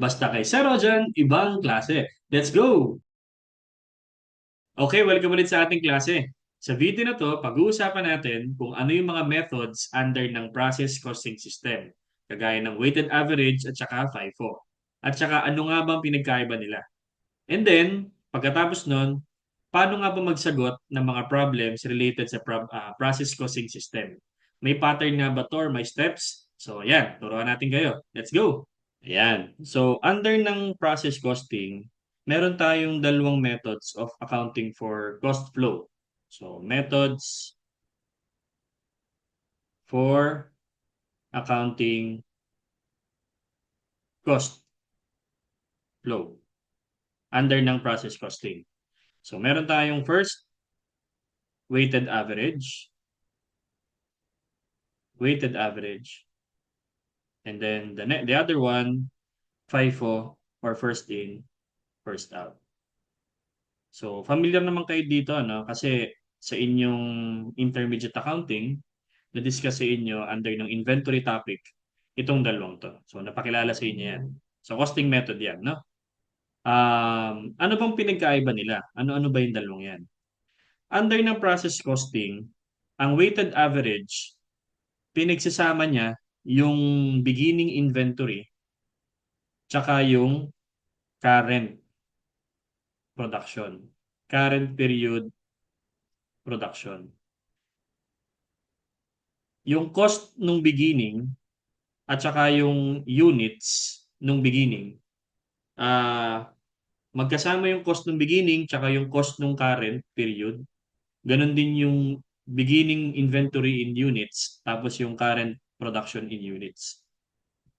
Basta kay Sir Rojan, ibang klase. Let's go! Okay, welcome ulit sa ating klase. Sa video na to, pag-uusapan natin kung ano yung mga methods under ng process costing system, kagaya ng weighted average at saka FIFO. At saka ano nga bang pinagkaiba nila. And then, pagkatapos nun, paano nga ba magsagot ng mga problems related sa pro- ah, process costing system? May pattern nga ba to or may steps? So, ayan, turuan natin kayo. Let's go! Ayan. So, under ng process costing, meron tayong dalawang methods of accounting for cost flow. So, methods for accounting cost flow under ng process costing. So, meron tayong first, weighted average, weighted average, and then the, the other one, FIFO or first in, first out. So, familiar naman kayo dito, ano? Kasi sa inyong intermediate accounting, na-discuss sa inyo under ng inventory topic, itong dalawang to. So, napakilala sa inyo yan. So, costing method yan, no? Um, ano bang pinagkaiba nila? Ano-ano ba yung dalawang yan? Under ng process costing, ang weighted average, pinagsasama niya yung beginning inventory tsaka yung current production. Current period production. Yung cost nung beginning at saka yung units nung beginning, ah magkasama yung cost nung beginning tsaka yung cost nung current period. Ganon din yung beginning inventory in units tapos yung current production in units.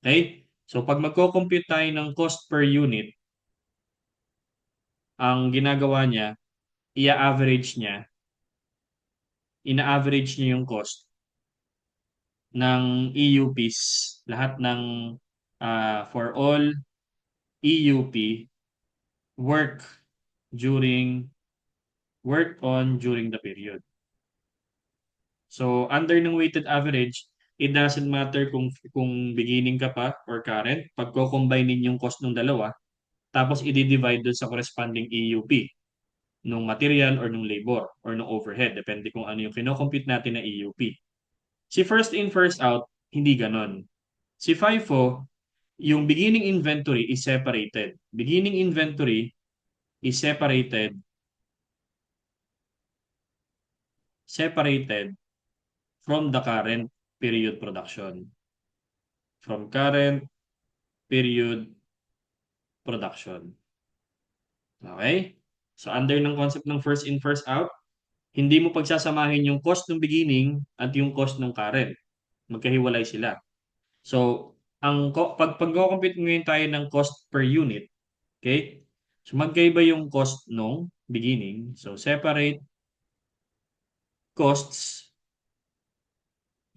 Okay? So pag magko-compute tayo ng cost per unit, ang ginagawa niya, ia-average niya, ina-average niya yung cost ng EUPs, lahat ng uh, for all EUP work during work on during the period. So under ng weighted average, it doesn't matter kung kung beginning ka pa or current, pagko-combine ninyong cost ng dalawa, tapos i-divide doon sa corresponding EUP nung material or nung labor or nung overhead, depende kung ano yung kino-compute natin na EUP. Si first in, first out, hindi ganon. Si FIFO, yung beginning inventory is separated. Beginning inventory is separated separated from the current period production. From current period production. Okay? So under ng concept ng first in, first out, hindi mo pagsasamahin yung cost ng beginning at yung cost ng current. Magkahiwalay sila. So, ang pag pag-compute ngayon tayo ng cost per unit, okay? So magkaiba yung cost nung beginning. So separate costs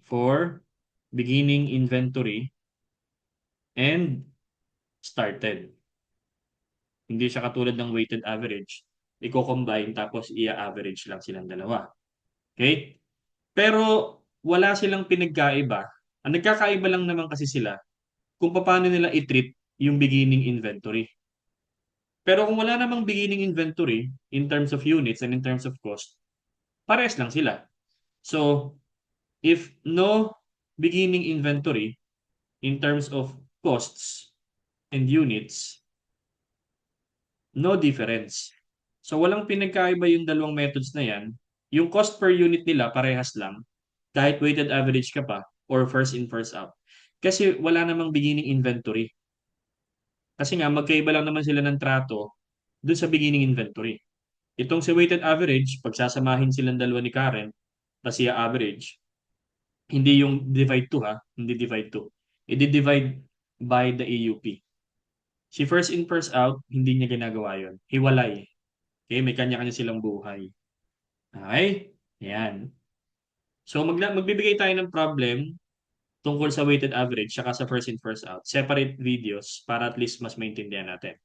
for beginning inventory and started. Hindi siya katulad ng weighted average. Iko-combine tapos i-average lang silang dalawa. Okay? Pero wala silang pinagkaiba. Ang nagkakaiba lang naman kasi sila kung paano nila i-treat yung beginning inventory. Pero kung wala namang beginning inventory in terms of units and in terms of cost, pares lang sila. So, if no beginning inventory in terms of costs and units, no difference. So, walang pinagkaiba yung dalawang methods na yan. Yung cost per unit nila parehas lang kahit weighted average ka pa or first in, first out. Kasi wala namang beginning inventory. Kasi nga, magkaiba lang naman sila ng trato dun sa beginning inventory. Itong si weighted average, pagsasamahin silang dalawa ni Karen, tapos i-average, hindi yung divide 2 ha, hindi divide 2. I-divide by the EUP. Si first in, first out, hindi niya ginagawa yon Hiwalay. Okay, may kanya-kanya silang buhay. Okay? Yan. So, mag magbibigay tayo ng problem tungkol sa weighted average saka sa first in first out. Separate videos para at least mas maintindihan natin.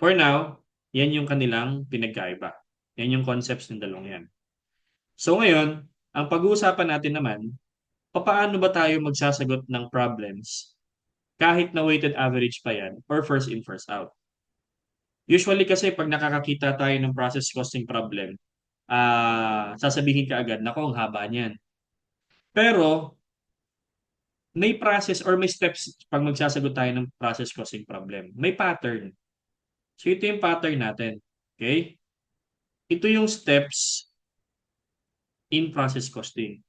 For now, yan yung kanilang pinagkaiba. Yan yung concepts ng dalawang yan. So ngayon, ang pag-uusapan natin naman, paano ba tayo magsasagot ng problems kahit na weighted average pa yan or first in, first out. Usually kasi pag nakakakita tayo ng process costing problem, ah sasabihin ka agad, nako, ang haba niyan. Pero, may process or may steps pag magsasagot tayo ng process costing problem. May pattern. So, ito yung pattern natin. Okay? Ito yung steps in process costing.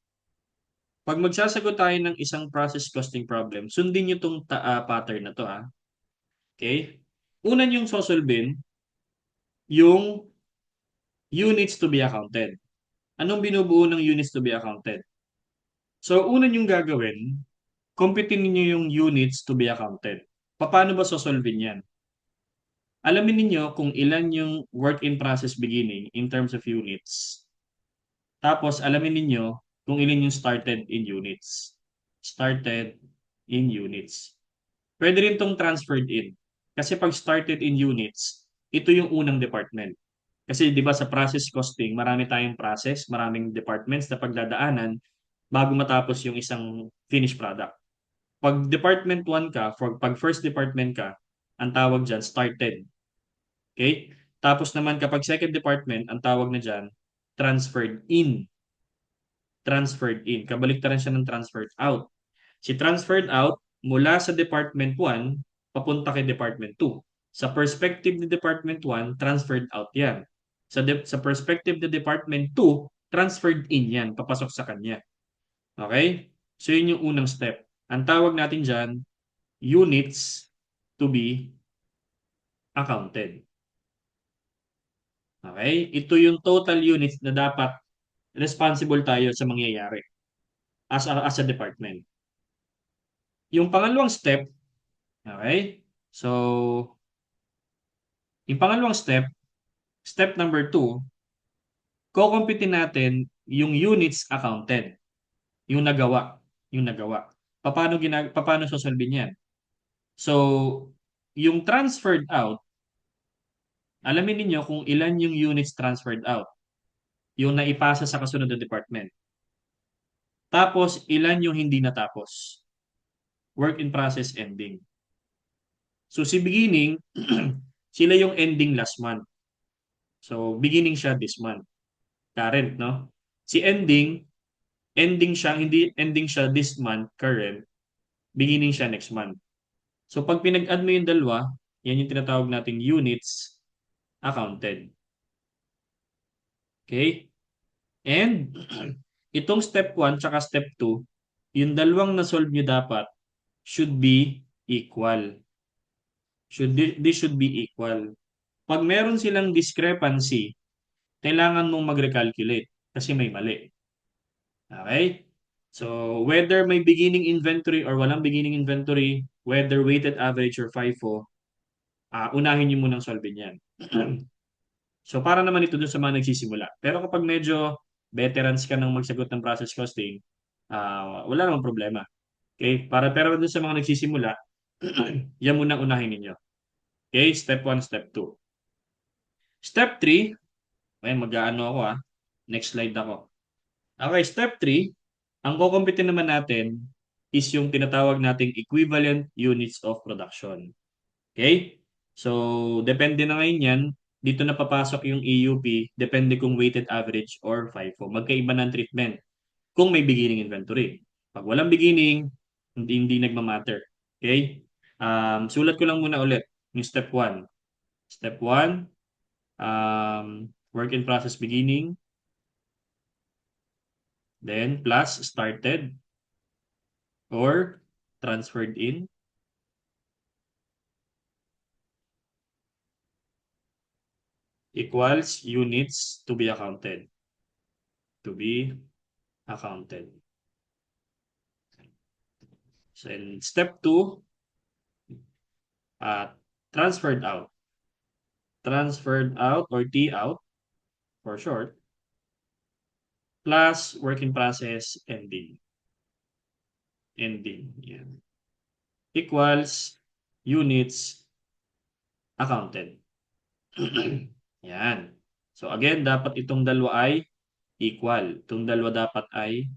Pag magsasagot tayo ng isang process costing problem, sundin nyo itong uh, pattern na to ha. Okay? Una yung sosolvin, yung units to be accounted. Anong binubuo ng units to be accounted? So, una yung gagawin, computin niyo yung units to be accounted. Paano ba sosolvin yan? Alamin niyo kung ilan yung work in process beginning in terms of units. Tapos, alamin niyo kung ilan yung started in units. Started in units. Pwede rin tong transferred in. Kasi pag started in units, ito yung unang department. Kasi 'di ba sa process costing, marami tayong process, maraming departments na pagdadaanan bago matapos yung isang finished product. Pag department 1 ka, for pag first department ka, ang tawag diyan started. Okay? Tapos naman kapag second department, ang tawag na diyan transferred in. Transferred in. Kabaliktaran siya ng transferred out. Si transferred out mula sa department 1 papunta kay department 2. Sa perspective ni department 1, transferred out 'yan. Sa, de- sa perspective ng Department 2, transferred in yan, papasok sa kanya. Okay? So, yun yung unang step. Ang tawag natin dyan, units to be accounted. Okay? Ito yung total units na dapat responsible tayo sa mangyayari as a, as a department. Yung pangalawang step, okay? So, yung pangalawang step, Step number two, kukumpitin natin yung units accounted. Yung nagawa. Yung nagawa. Paano, ginag paano sosolvin yan? So, yung transferred out, alamin niyo kung ilan yung units transferred out. Yung naipasa sa kasunod na department. Tapos, ilan yung hindi natapos. Work in process ending. So, si beginning, sila yung ending last month. So, beginning siya this month. Current, no? Si ending, ending siya, hindi ending siya this month, current. Beginning siya next month. So, pag pinag-add mo yung dalawa, yan yung tinatawag nating units accounted. Okay? And, itong step 1 tsaka step 2, yung dalawang na-solve nyo dapat should be equal. Should, this should be equal. Pag meron silang discrepancy, kailangan mong mag-recalculate kasi may mali. Okay? So, whether may beginning inventory or walang beginning inventory, whether weighted average or FIFO, uh, unahin nyo munang solvein yan. so, para naman ito dun sa mga nagsisimula. Pero kapag medyo veterans ka ng magsagot ng process costing, uh, wala namang problema. Okay? Para, pero dun sa mga nagsisimula, yan munang unahin ninyo. Okay? Step 1, step 2. Step 3, ay mag-aano ako ah. Next slide ako. Okay, step 3, ang kukumpitin naman natin is yung tinatawag nating equivalent units of production. Okay? So, depende na ngayon yan. Dito na papasok yung EUP, depende kung weighted average or FIFO. Magkaiba ng treatment kung may beginning inventory. Pag walang beginning, hindi, hindi nagmamatter. Okay? Um, sulat ko lang muna ulit yung step 1. Step 1, um, work in process beginning, then plus started or transferred in, equals units to be accounted. To be accounted. So in step 2, uh, transferred out transferred out or T out for short plus work in process ending. Ending. Yan. Equals units accounted. Yan. So again, dapat itong dalawa ay equal. Itong dalawa dapat ay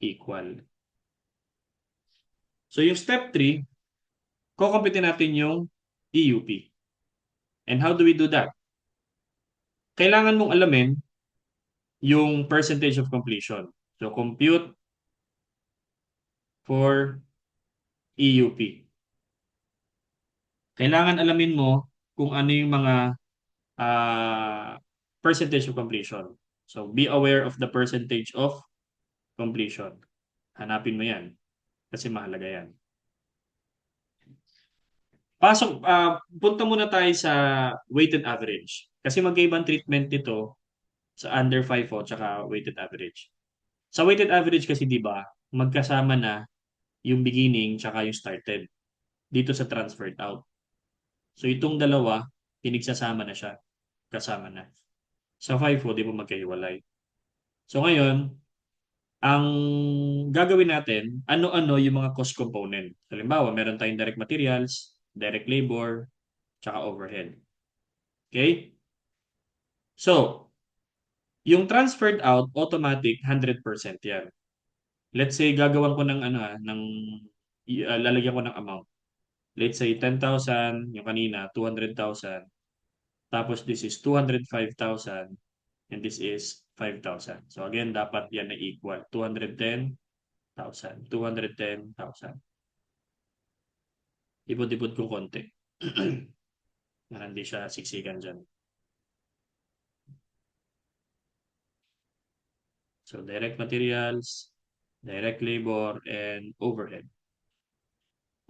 equal. So yung step 3, kukumpitin natin yung EUP. And how do we do that? Kailangan mong alamin yung percentage of completion. So, compute for EUP. Kailangan alamin mo kung ano yung mga uh, percentage of completion. So, be aware of the percentage of completion. Hanapin mo yan. Kasi mahalaga yan. Pasok, uh, punta muna tayo sa weighted average. Kasi magkaibang treatment nito sa under 5 tsaka weighted average. Sa weighted average kasi 'di ba, magkasama na yung beginning tsaka yung started dito sa transferred out. So itong dalawa, pinagsasama na siya. Kasama na. Sa 5 di ba magkahiwalay. So ngayon, ang gagawin natin, ano-ano yung mga cost component. Halimbawa, meron tayong direct materials, direct labor, tsaka overhead. Okay? So, yung transferred out, automatic, 100% yan. Let's say, gagawan ko ng ano ah, ng, uh, lalagyan ko ng amount. Let's say, 10,000, yung kanina, 200,000. Tapos, this is 205,000. And this is 5,000. So, again, dapat yan na equal. 210,000. 210,000. Ipod-ipod ko konti. na hindi siya siksikan dyan. So direct materials, direct labor, and overhead.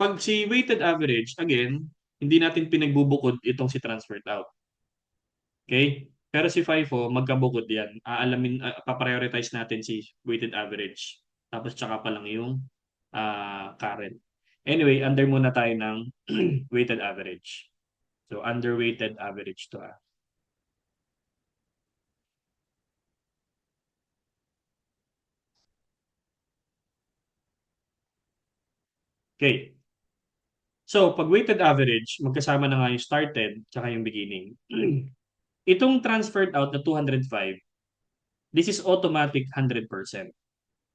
Pag si weighted average, again, hindi natin pinagbubukod itong si transferred out. Okay? Pero si FIFO, magkabukod yan. Aalamin, uh, paprioritize natin si weighted average. Tapos tsaka pa lang yung uh, current. Anyway, under muna tayo ng weighted average. So, under weighted average to ah. Okay. So, pag weighted average, magkasama na nga yung started tsaka yung beginning. Itong transferred out na 205, this is automatic 100%.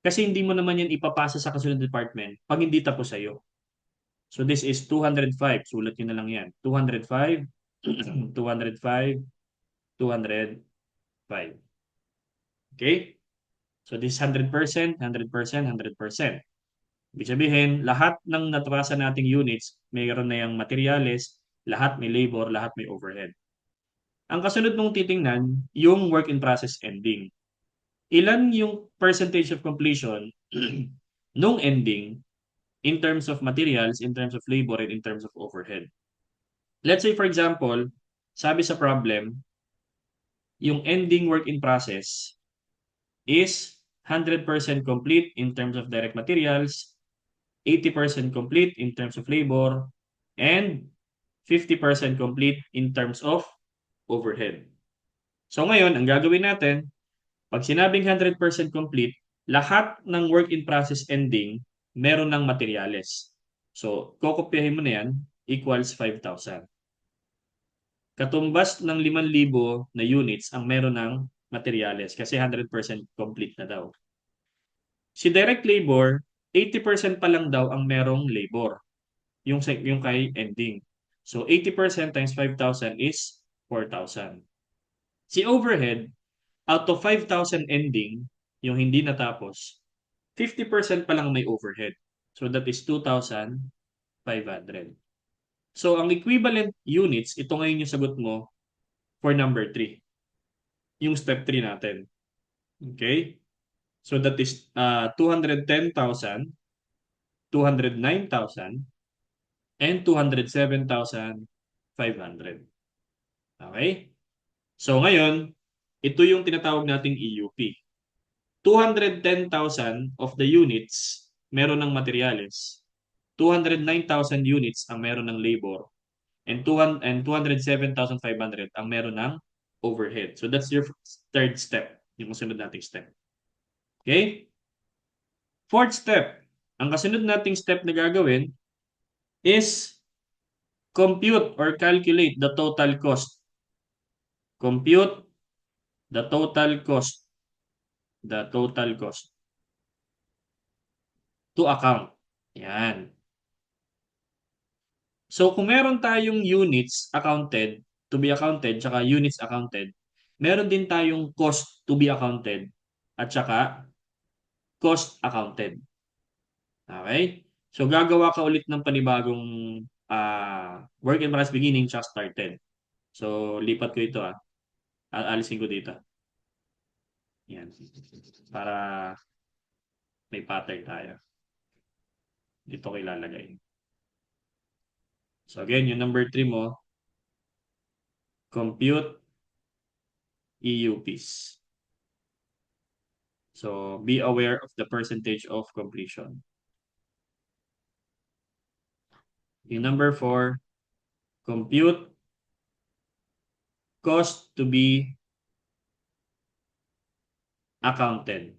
Kasi hindi mo naman yan ipapasa sa kasunod department pag hindi tapos sa'yo. So this is 205. Sulat nyo na lang yan. 205, 205, 205. Okay? So this is 100%, 100%, 100%. Ibig sabihin, lahat ng natrasa nating units, mayroon na yung materials, lahat may labor, lahat may overhead. Ang kasunod mong titingnan, yung work in process ending. Ilan yung percentage of completion nung ending in terms of materials, in terms of labor, and in terms of overhead. Let's say, for example, sabi sa problem, yung ending work in process is 100% complete in terms of direct materials, 80% complete in terms of labor, and 50% complete in terms of overhead. So ngayon, ang gagawin natin, pag sinabing 100% complete, lahat ng work in process ending, meron ng materyales. So, kokopyahin mo na yan, equals 5,000. Katumbas ng 5,000 na units ang meron ng materyales kasi 100% complete na daw. Si direct labor, 80% pa lang daw ang merong labor. Yung, yung kay ending. So 80% times 5,000 is 4,000. Si overhead, out of 5,000 ending, yung hindi natapos, 50% pa lang may overhead. So that is 2,500. So ang equivalent units, ito ngayon yung sagot mo for number 3. Yung step 3 natin. Okay? So that is uh, 210,000, 209,000, and 207,500. Okay? So ngayon, ito yung tinatawag nating EUP. 210,000 of the units meron ng materyales. 209,000 units ang meron ng labor. And, 200, and 207,500 ang meron ng overhead. So that's your third step. Yung kasunod nating step. Okay? Fourth step. Ang kasunod nating step na gagawin is compute or calculate the total cost. Compute the total cost. The total cost. To account. Yan. So, kung meron tayong units accounted, to be accounted, tsaka units accounted, meron din tayong cost to be accounted, at tsaka cost accounted. Okay? So, gagawa ka ulit ng panibagong uh, work in progress beginning tsaka started. So, lipat ko ito ah. Alisin ko dito. Yan. Para may pattern tayo. Dito ko ilalagay. So again, yung number 3 mo, compute EUPs. So be aware of the percentage of completion. Yung number 4, compute cost to be accounted.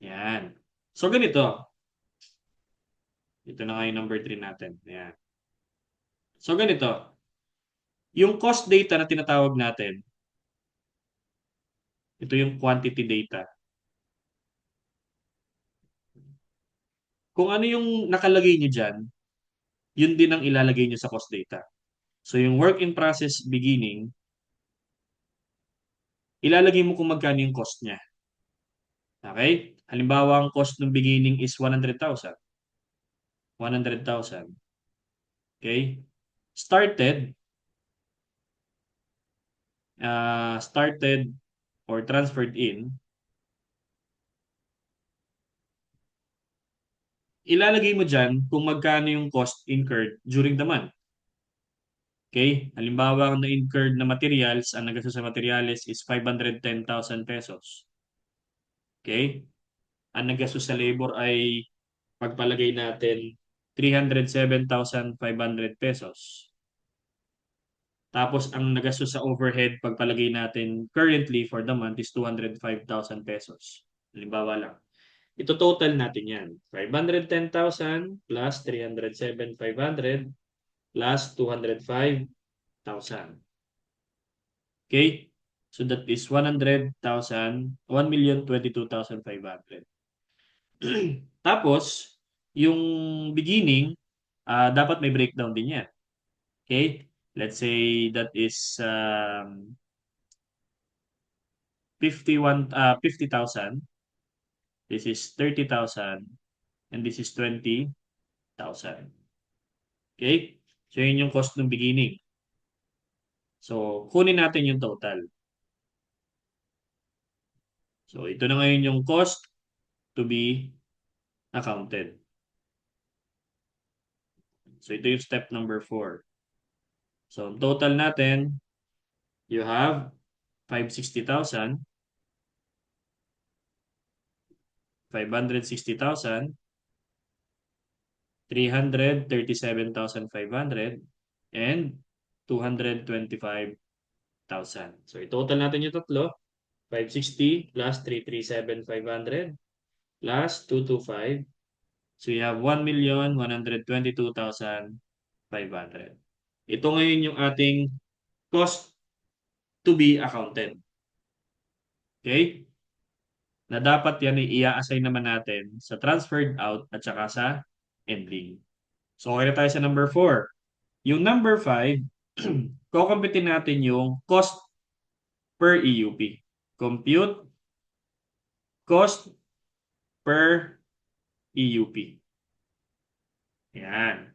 Yan. So ganito, ito na nga yung number 3 natin. Ayan. So, ganito. Yung cost data na tinatawag natin, ito yung quantity data. Kung ano yung nakalagay nyo dyan, yun din ang ilalagay nyo sa cost data. So, yung work in process beginning, ilalagay mo kung magkano yung cost niya. Okay? Halimbawa, ang cost ng beginning is 100,000. 100,000. Okay? Started, uh, started or transferred in, ilalagay mo dyan kung magkano yung cost incurred during the month. Okay? Halimbawa, ang na-incurred na materials, ang nagastos sa materials is 510,000 pesos. Okay? Ang nagastos sa labor ay pagpalagay natin 307,500 pesos. Tapos, ang nagastos sa overhead, pagpalagay natin currently for the month is 205,000 pesos. Halimbawa lang. Ito total natin yan. 510,000 plus 307,500 plus 205,000. Okay? So that is 100,000, 1,022,500. Tapos, yung beginning, uh, dapat may breakdown din yan. Okay? Let's say that is um, 51, uh, 50,000. This is 30,000. And this is 20,000. Okay? So, yun yung cost ng beginning. So, kunin natin yung total. So, ito na ngayon yung cost to be accounted. So, ito yung step number 4. So, total natin, you have 560,000, 560,000, 337,500, and 225,000. So, i-total natin yung tatlo. 560 plus 337,500 plus 225 So you have 1,122,500. Ito ngayon yung ating cost to be accounted. Okay? Na dapat yan i-assign naman natin sa transferred out at saka sa ending. So okay na tayo sa number 4. Yung number 5, kukumpitin natin yung cost per EUP. Compute cost per EUP. Yan.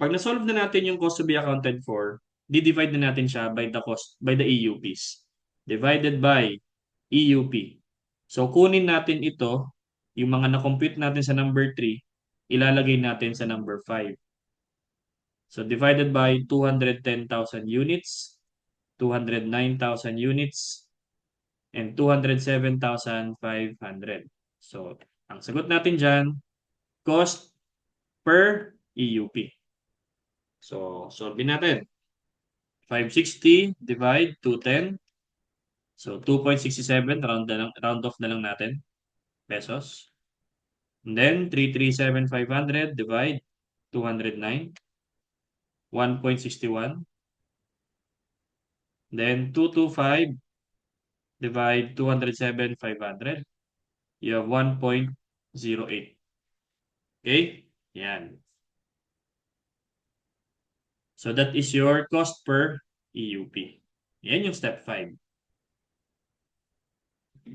Pag na-solve na natin yung cost to be accounted for, di-divide na natin siya by the cost, by the EUPs. Divided by EUP. So, kunin natin ito, yung mga na-compute natin sa number 3, ilalagay natin sa number 5. So, divided by 210,000 units, 209,000 units, and 207,500. So, ang sagot natin dyan, cost per EUP. So, solve natin. 560 divide 210. So, 2.67, round, round off na lang natin. Pesos. And then, 337,500 divide 209. 1.61. Then, 225 divide 207,500. You have 1.68. Okay? Yan. So that is your cost per EUP. Yan yung step 5.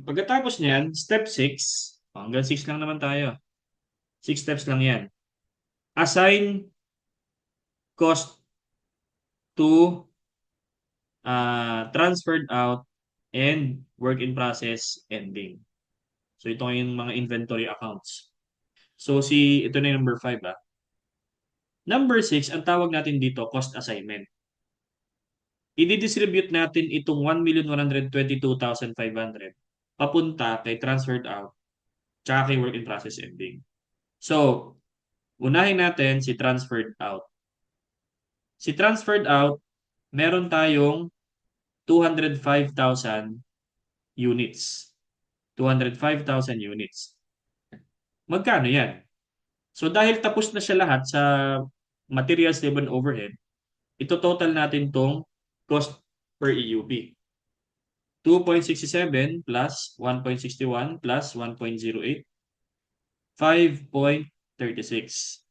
Pagkatapos niyan, step 6, hanggang 6 lang naman tayo. 6 steps lang yan. Assign cost to uh, transferred out and work in process ending. So ito yung mga inventory accounts. So si ito na yung number 5 ah. Number 6, ang tawag natin dito cost assignment. I-distribute natin itong 1,122,500 papunta kay transferred out tsaka kay work in process ending. So, unahin natin si transferred out. Si transferred out, meron tayong 205,000 units. 205,000 units. Magkano yan? So dahil tapos na siya lahat sa materials, labor, overhead, ito total natin tong cost per EUP. 2.67 plus 1.61 plus 1.08 5.36.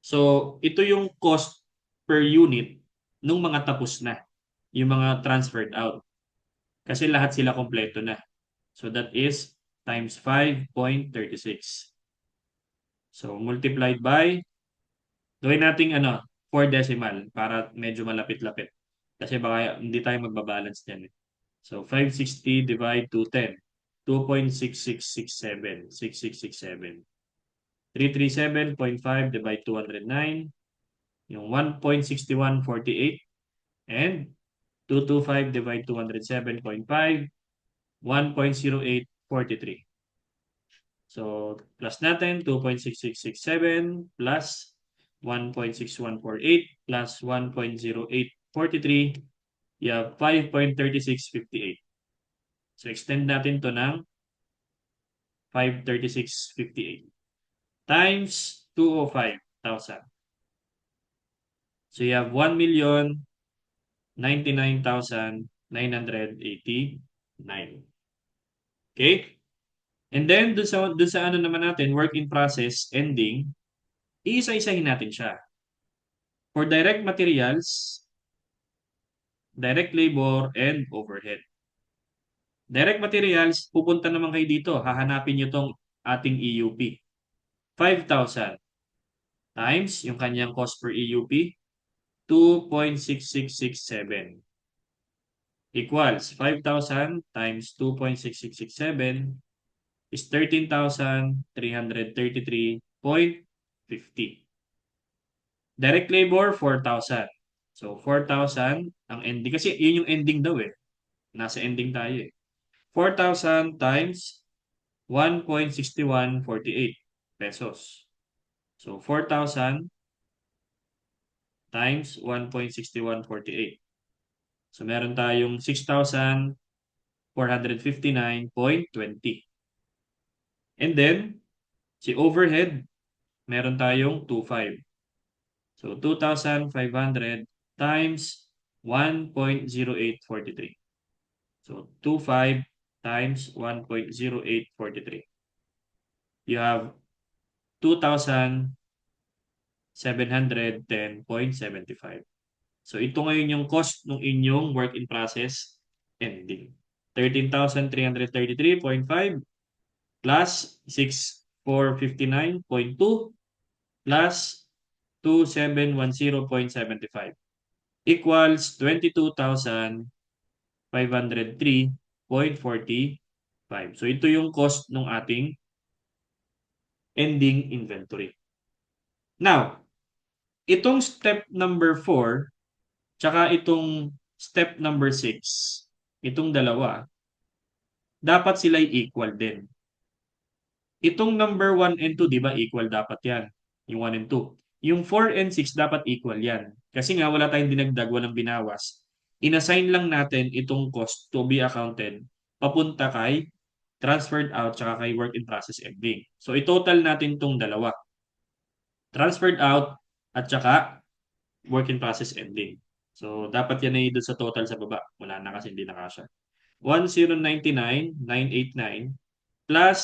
So, ito yung cost per unit nung mga tapos na, yung mga transferred out. Kasi lahat sila kompleto na. So, that is times 5.36. So, multiplied by, gawin natin ano, 4 decimal para medyo malapit-lapit. Kasi baka hindi tayo magbabalance dyan. Eh. So, 560 divide to 10. 2.6667. 6667. 337.5 divide 209. Yung 1.6148. And 225 divide 207.5. 1.0843. So, plus natin 2.6667 plus 1.6148 plus 1.0843. Have 5.3658. So, extend natin to ng 536.58 times 205,000. So, you have 1,099,989. Okay? And then, dun sa, dun sa ano naman natin, work in process, ending, iisa-isahin natin siya. For direct materials, direct labor, and overhead. Direct materials, pupunta naman kayo dito. Hahanapin nyo tong ating EUP. 5,000 times yung kanyang cost per EUP, 2.6667 equals 5,000 times 2.6667 is 13,333.50. Direct labor, 4,000. So, 4,000 ang ending. Kasi yun yung ending daw eh. Nasa ending tayo eh. 4,000 times 1.6148 pesos. So, 4,000 times 1.6148. So, meron tayong 6,459.20. And then, si overhead, meron tayong 2,500. So, 2,500 times 1.0843. So, 2,500 times 1.0843. You have 2,710.75. So, ito ngayon yung cost ng inyong work in process ending. 13,333.5 plus 6,459.2 plus 2,710.75 equals 22,503.45. So, ito yung cost ng ating ending inventory. Now, itong step number 4, tsaka itong step number 6, itong dalawa, dapat sila equal din. Itong number 1 and 2, di ba equal dapat yan? Yung 1 and 2. Yung 4 and 6 dapat equal yan. Kasi nga wala tayong dinagdag, walang binawas. Inassign lang natin itong cost to be accounted papunta kay transferred out tsaka kay work in process ending. So i-total natin itong dalawa. Transferred out at tsaka work in process ending. So dapat yan ay doon sa total sa baba. Wala na kasi hindi nakasya. 1099,989 plus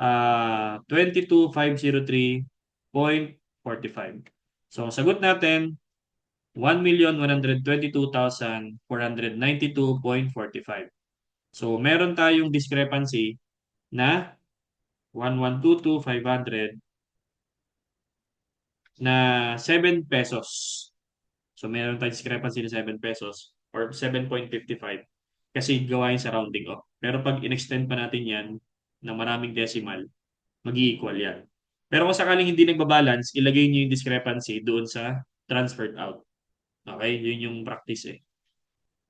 uh, 22,503.45. So, sagot natin, 1,122,492.45. So, meron tayong discrepancy na 1,122,500 na 7 pesos. So, meron tayong discrepancy na 7 pesos or 7.55 kasi gawa yun sa rounding off. Pero pag in-extend pa natin yan ng maraming decimal, mag-equal yan. Pero kung sakaling hindi nagbabalance, ilagay niyo yung discrepancy doon sa transferred out. Okay? Yun yung practice eh.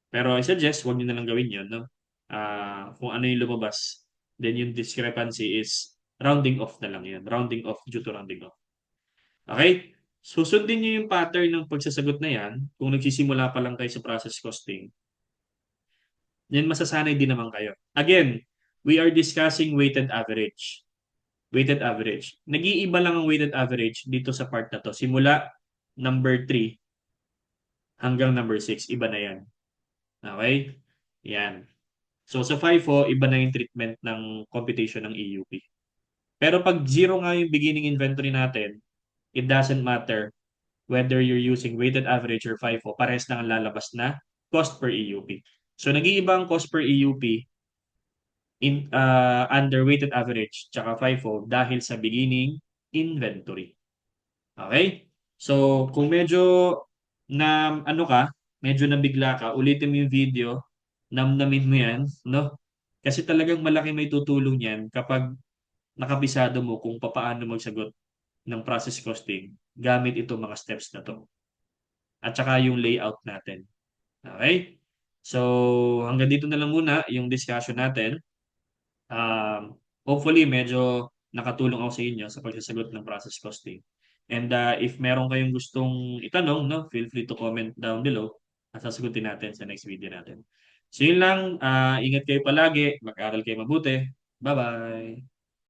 Pero I suggest, huwag niyo na lang gawin yun. No? Ah, kung ano yung lumabas, then yung discrepancy is rounding off na lang yun. Rounding off due to rounding off. Okay? Susundin niyo yung pattern ng pagsasagot na yan kung nagsisimula pa lang kayo sa process costing. Yan masasanay din naman kayo. Again, we are discussing weighted average. Weighted average. Nag-iiba lang ang weighted average dito sa part na to. Simula number 3 hanggang number 6. Iba na yan. Okay? Yan. So sa FIFO, iba na yung treatment ng computation ng EUP. Pero pag zero nga yung beginning inventory natin, it doesn't matter whether you're using weighted average or FIFO, pares lang ang lalabas na cost per EUP. So nag-iiba ang cost per EUP in uh, under weighted average tsaka FIFO dahil sa beginning inventory. Okay? So, kung medyo na ano ka, medyo nabigla ka, ulitin mo yung video, namnamin mo yan, no? Kasi talagang malaki may tutulong yan kapag nakabisado mo kung paano magsagot ng process costing gamit itong mga steps na to. At saka yung layout natin. Okay? So, hanggang dito na lang muna yung discussion natin. Um, hopefully, medyo nakatulong ako sa inyo sa pagsasagot ng process costing. And uh, if meron kayong gustong itanong, no, feel free to comment down below at sasagutin natin sa next video natin. So yun lang, uh, ingat kayo palagi, mag-aral kayo mabuti. Bye-bye!